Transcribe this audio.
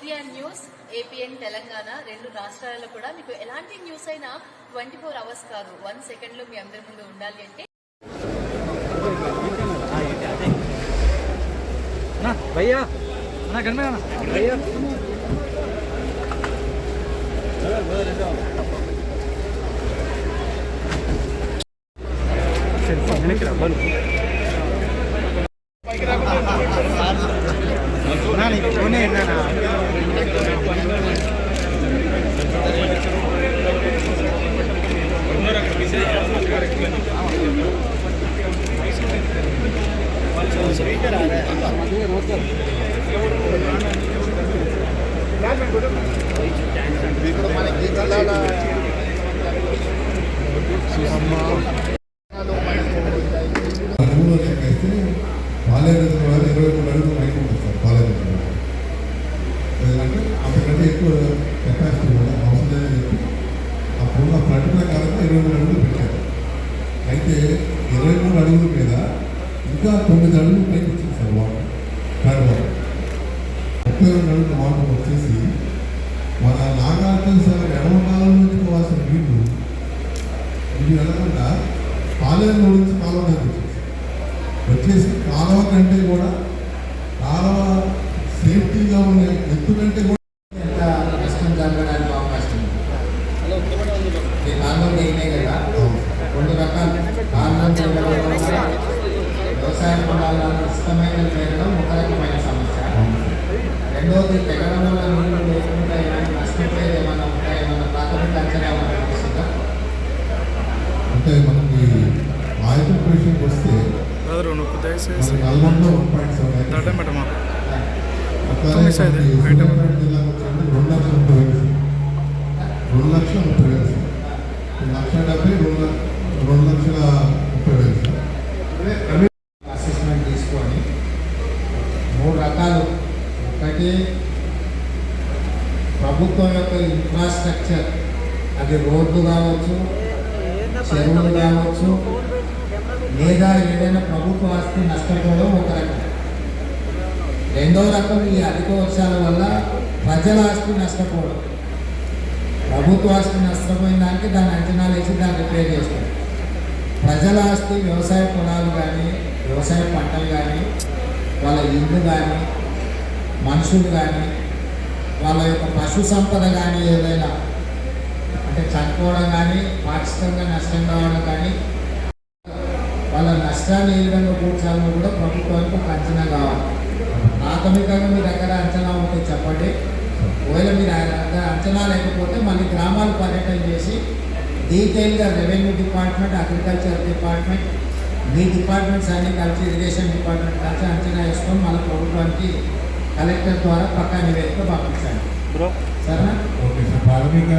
సూర్య news APN Telangana రెండు రాష్ట్రాలలో కూడా మీకు ఎలాంటి న్యూస్ అయినా ట్వంటీ ఫోర్ అవర్స్ కాదు. వన్ సెకండ్లో మీ అందరి ముందు ఉండాలి అంటే. పాలేరు ఇరవై మూడు అడుగులు మైకు ఉంటుంది సార్ పాలేరు అంటే అంతకంటే ఎక్కువ కెపాసిటీ కూడా అవసరం లేదని చెప్పి అప్పుడున్న ఇరవై మూడు అడుగులు పెట్టారు. అయితే ఇరవై మూడు అడుగుల మీద ఇంకా తొమ్మిది అడుగులు పైకి వచ్చింది సార్ వాటర్ ఫ్లడ్ వాటర్ ముప్పై రెండు అడుగుల వాటర్ వచ్చేసి మన నాగార్జున సార్ ఎడమ కాలం నుంచి పోవాల్సిన నీళ్ళు ఇది వెళ్ళకుండా పాలేరు నుంచి కాలువ వచ్చేసి వచ్చేసి కాలువ కంటే కూడా కాలువ సేఫ్టీగా కంటే కూడా ఎంత నష్టం జరగడానికి అవకాశం ఉంది. కారణం నేనే కదా. రెండు రకాలు. వల్ల వ్యవసాయ పొలాలను ఇష్టమైన పెరగడం ఒక రకమైన సమస్య. రెండవది పెరగడం వల్ల నీళ్ళు లేకుండా ఏమైనా నష్టపోయేది ఏమైనా ఉంటాయి? ఏమైనా ప్రాథమిక అంచనా? అంటే మనకి ఆయుధ విషయంకి వస్తే నల్గొండలో వన్ పాయింట్ సెవెన్ సూర్యాపేట జిల్లాకు వచ్చేసి రెండు లక్షల ముప్పై వేలు లక్ష డెబ్బై రెండు రెండు లక్షల ముప్పై వేలు అసెస్మెంట్ తీసుకొని మూడు రకాలు ఒకటి ప్రభుత్వం యొక్క ఇన్ఫ్రాస్ట్రక్చర్ అది రోడ్లు కావచ్చు చెరువులు కావచ్చు లేదా ఏదైనా ప్రభుత్వ ఆస్తి నష్టపోవడం ఒక రకం. రెండవ రకం ఈ అధిక వర్షాల వల్ల ప్రజల ఆస్తి నష్టపోవడం. ప్రభుత్వ ఆస్తి నష్టపోయిన దానికి దాన్ని అంచనాలు వేసి దాన్ని రిపేర్ చేస్తారు ప్రజల ఆస్తి వ్యవసాయ పొలాలు కానీ వ్యవసాయ పంటలు కానీ వాళ్ళ ఇల్లు కానీ మనుషులు కానీ వాళ్ళ యొక్క పశు సంపద కానీ ఏదైనా అంటే చనిపోవడం కానీ పాక్షికంగా నష్టం కావడం కానీ వాళ్ళ నష్టాన్ని ఏ విధంగా కూర్చాలో కూడా ప్రభుత్వానికి ఒక అంచనా కావాలి. ప్రాథమికంగా మీ దగ్గర అంచనా ఉంటే చెప్పండి. ఒకవేళ మీరు అంచనా లేకపోతే మళ్ళీ గ్రామాలు పర్యటన చేసి డీటెయిల్గా రెవెన్యూ డిపార్ట్మెంట్ అగ్రికల్చర్ డిపార్ట్మెంట్ మీ డిపార్ట్మెంట్స్ అన్ని కలిసి ఇరిగేషన్ డిపార్ట్మెంట్ కలిసి అంచనా వేసుకొని మన ప్రభుత్వానికి కలెక్టర్ ద్వారా పక్కా నివేదిక పంపించండి. బ్రో. సరేనా? Okay sir. ప్రాథమిక